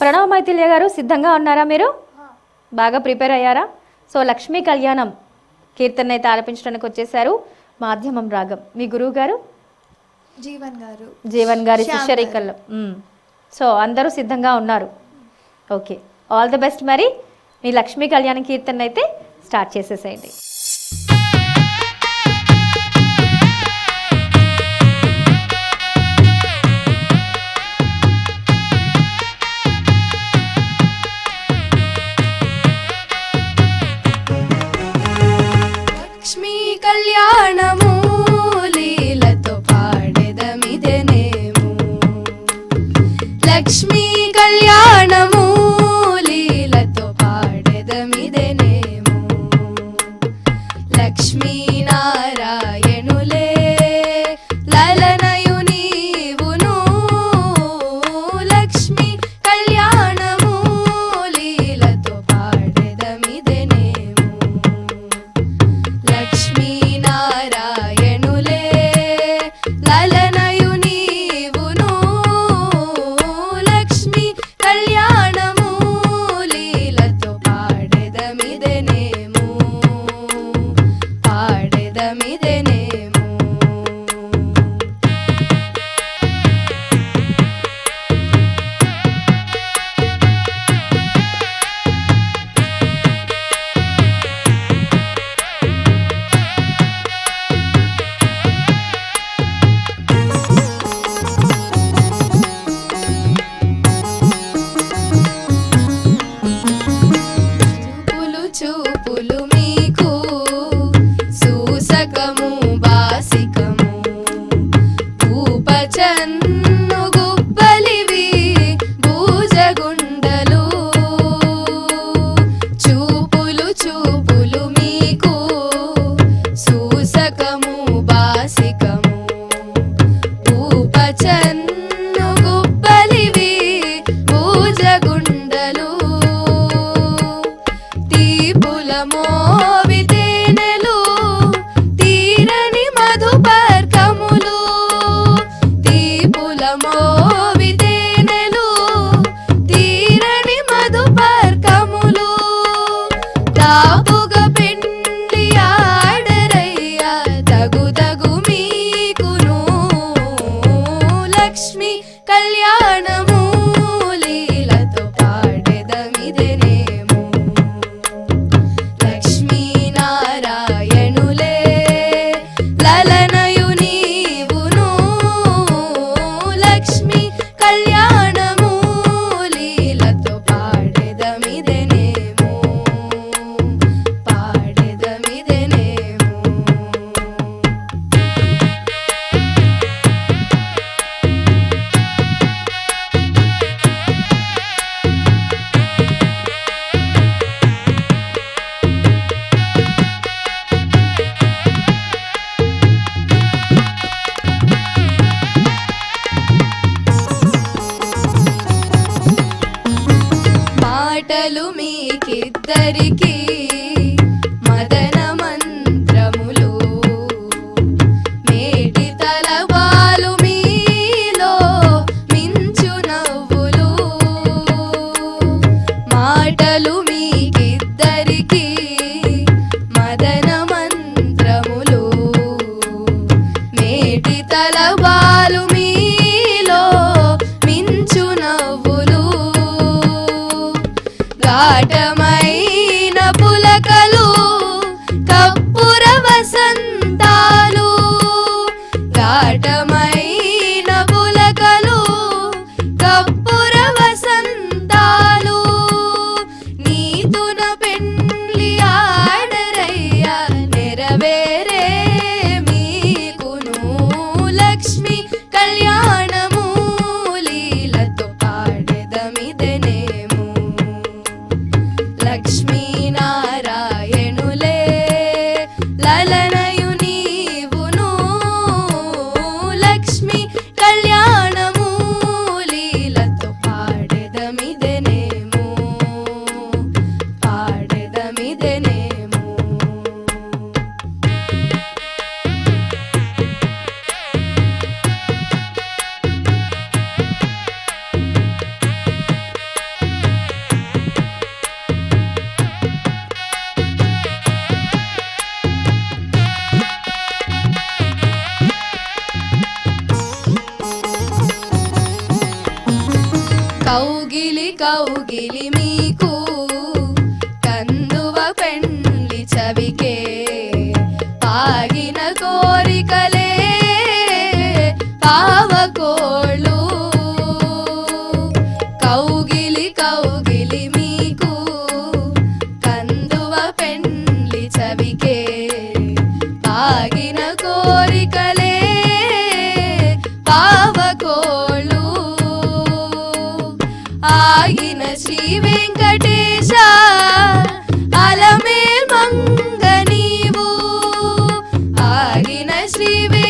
ప్రణవ్ మైథిల్య గారు సిద్ధంగా ఉన్నారా మీరు? బాగా ప్రిపేర్ అయ్యారా? సో లక్ష్మీ కళ్యాణం కీర్తన అయితే ఆలపించడానికి వచ్చేసారు మాధ్యమం రాగం. మీ గురువు గారు? జీవన్ గారు. జీవన్ గారి శిష్యరేఖల్లో సో అందరూ సిద్ధంగా ఉన్నారు. ఓకే. ఆల్ ది బెస్ట్ మరి. మీ లక్ష్మీ కళ్యాణ కీర్తన అయితే స్టార్ట్ చేసేసేయండి. amor. Hello. కౌగిలి కౌగిలి మీకు కందువ పెండ్లి చవికే sleeping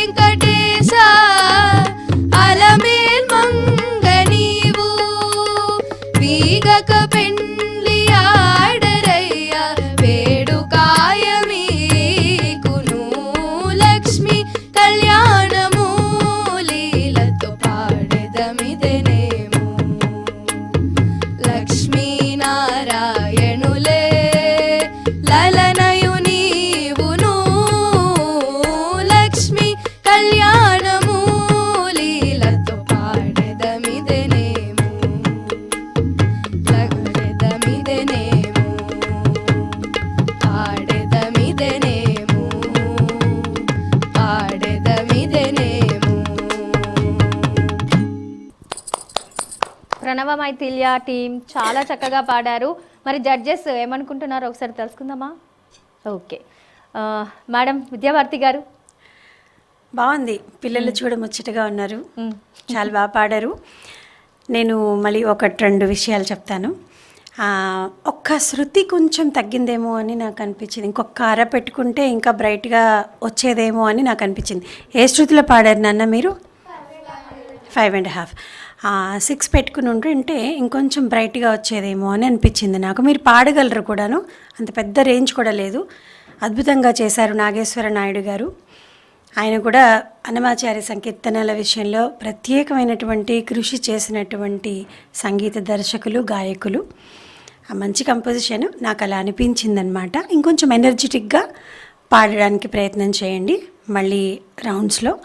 ప్రణవ మైథిల్య టీం చాలా చక్కగా పాడారు. మరి జడ్జెస్ ఏమనుకుంటున్నారో ఒకసారి తెలుసుకుందామా? ఓకే. ఆ, మేడం విద్యాభారతి గారు. బాగుంది. పిల్లలు చూడ ముచ్చటగా ఉన్నారు. చాలా బాగా పాడారు. నేను మళ్ళీ ఒకటి రెండు విషయాలు చెప్తాను. ఆ, ఒక్క శృతి కొంచెం తగ్గిందేమో అని నాకు అనిపించింది. ఇంకొక అర పెట్టుకుంటే ఇంకా బ్రైట్గా వచ్చేదేమో అని నాకు అనిపించింది. ఏ శృతిలో పాడారు నాన్న మీరు? ఫైవ్ అండ్ హాఫ్ సిక్స్ పెట్టుకుని ఉంటుంటే ఇంకొంచెం బ్రైట్గా వచ్చేదేమో అని అనిపించింది నాకు. మీరు పాడగలరు కూడాను. అంత పెద్ద రేంజ్ కూడా లేదు. అద్భుతంగా చేశారు నాగేశ్వర నాయుడు గారు. ఆయన కూడా అన్నమాచార్య సంకీర్తనల విషయంలో ప్రత్యేకమైనటువంటి కృషి చేసినటువంటి సంగీత దర్శకులు గాయకులు. ఆ మంచి కంపోజిషన్ నాకు అలా అనిపించిందనమాట ఇంకొంచెం ఎనర్జెటిక్గా పాడడానికి ప్రయత్నం చేయండి. మళ్ళీ రౌండ్స్లో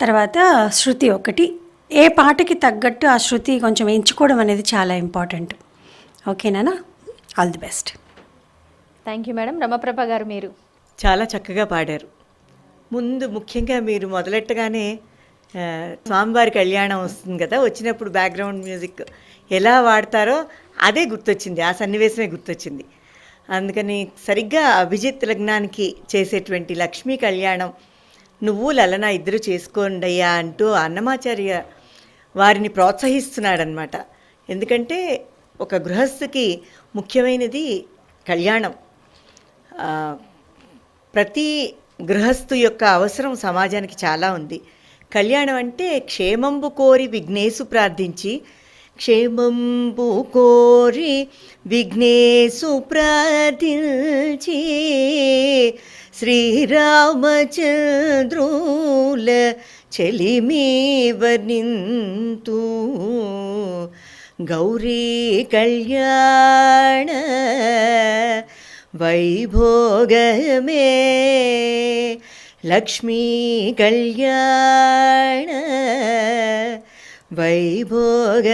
తర్వాత శృతి ఒకటి ఏ పాటకి తగ్గట్టు ఆ శృతి కొంచెం ఎంచుకోవడం అనేది చాలా ఇంపార్టెంట్. ఓకేనా all the best. Thank you madam Ramaprabha గారు మీరు. చాలా చక్కగా పాడారు. ముందు ముఖ్యంగా మీరు మొదలెట్టగానే స్వామివారి కళ్యాణం వస్తుంది కదా వచ్చినప్పుడు బ్యాక్గ్రౌండ్ మ్యూజిక్ ఎలా వాడతారో అదే గుర్తొచ్చింది ఆ సన్నివేశమే గుర్తొచ్చింది. అందుకని సరిగ్గా అభిజిత్ లగ్నానికి చేసేటువంటి లక్ష్మీ కళ్యాణం నువ్వు లలన ఇద్దరు చేసుకోండి అయ్యా అంటూ అన్నమాచార్య వారిని ప్రోత్సహిస్తున్నాడనమాట ఎందుకంటే ఒక గృహస్థుకి ముఖ్యమైనది కళ్యాణం. ప్రతి గృహస్థు యొక్క అవసరం సమాజానికి చాలా ఉంది. కళ్యాణం అంటే క్షేమంబు కోరి విఘ్నేశు ప్రార్థించి క్షేమంబు కోరి విఘ్నేశు ప్రార్థించి శ్రీరామచంద్రుల చెలిమి వర్ణింతు గౌరీ కళ్యాణ వైభోగమే లక్ష్మీ కళ్యాణ వైభోగమే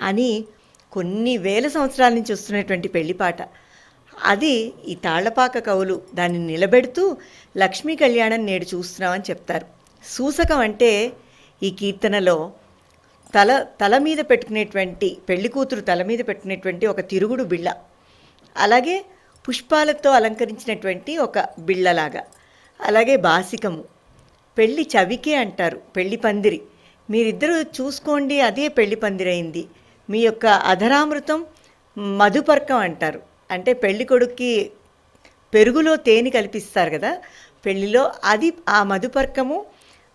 అని కొన్ని వేల సంవత్సరాల నుంచి వస్తున్నటువంటి పెళ్ళిపాట అది ఈ తాళ్ళపాక కవులు దాన్ని నిలబెడుతూ లక్ష్మీ కళ్యాణం నేడు చూస్తున్నామని చెప్తారు. సూసకం అంటే ఈ కీర్తనలో తల తల మీద పెట్టుకునేటువంటి పెళ్ళి కూతురు తల మీద పెట్టుకునేటువంటి ఒక తిరుగుడు బిళ్ళ. అలాగే పుష్పాలతో అలంకరించినటువంటి ఒక బిళ్ళలాగా. అలాగే బాసికము. పెళ్ళి చవికే అంటారు పెళ్ళి పందిరి. మీరిద్దరూ చూసుకోండి అదే పెళ్ళి పందిరైంది. మీ యొక్క అధరామృతం మధుపర్కం అంటారు. అంటే పెళ్ళి కొడుక్కి పెరుగులో తేనె కల్పిస్తారు కదా పెళ్ళిలో అది ఆ మధుపర్కము.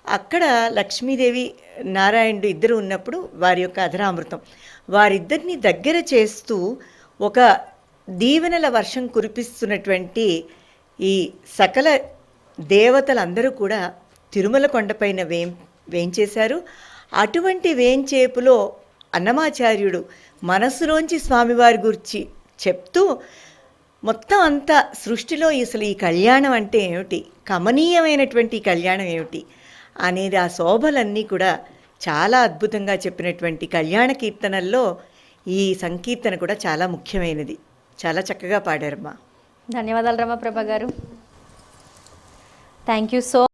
అక్కడ లక్ష్మీదేవి నారాయణుడు ఇద్దరు ఉన్నప్పుడు వారి యొక్క అధరామృతం. వారిద్దరిని దగ్గర చేస్తూ ఒక దీవెనల వర్షం కురిపిస్తున్నటువంటి ఈ సకల దేవతలందరూ కూడా తిరుమల కొండపైన వేం వేంచేశారు. అటువంటి వేంచేపులో అన్నమాచార్యుడు మనస్సులోంచి స్వామివారి గురించి చెప్తూ మొత్తం అంతా సృష్టిలో అసలు ఈ కళ్యాణం అంటే ఏమిటి? కమనీయమైనటువంటి కళ్యాణం ఏమిటి? అనేది ఆ శోభలన్నీ కూడా చాలా అద్భుతంగా చెప్పినటువంటి కళ్యాణ కీర్తనల్లో ఈ సంకీర్తన కూడా చాలా ముఖ్యమైనది. చాలా చక్కగా పాడారమ్మా. ధన్యవాదాలు రమప్రభ గారు. Thank you so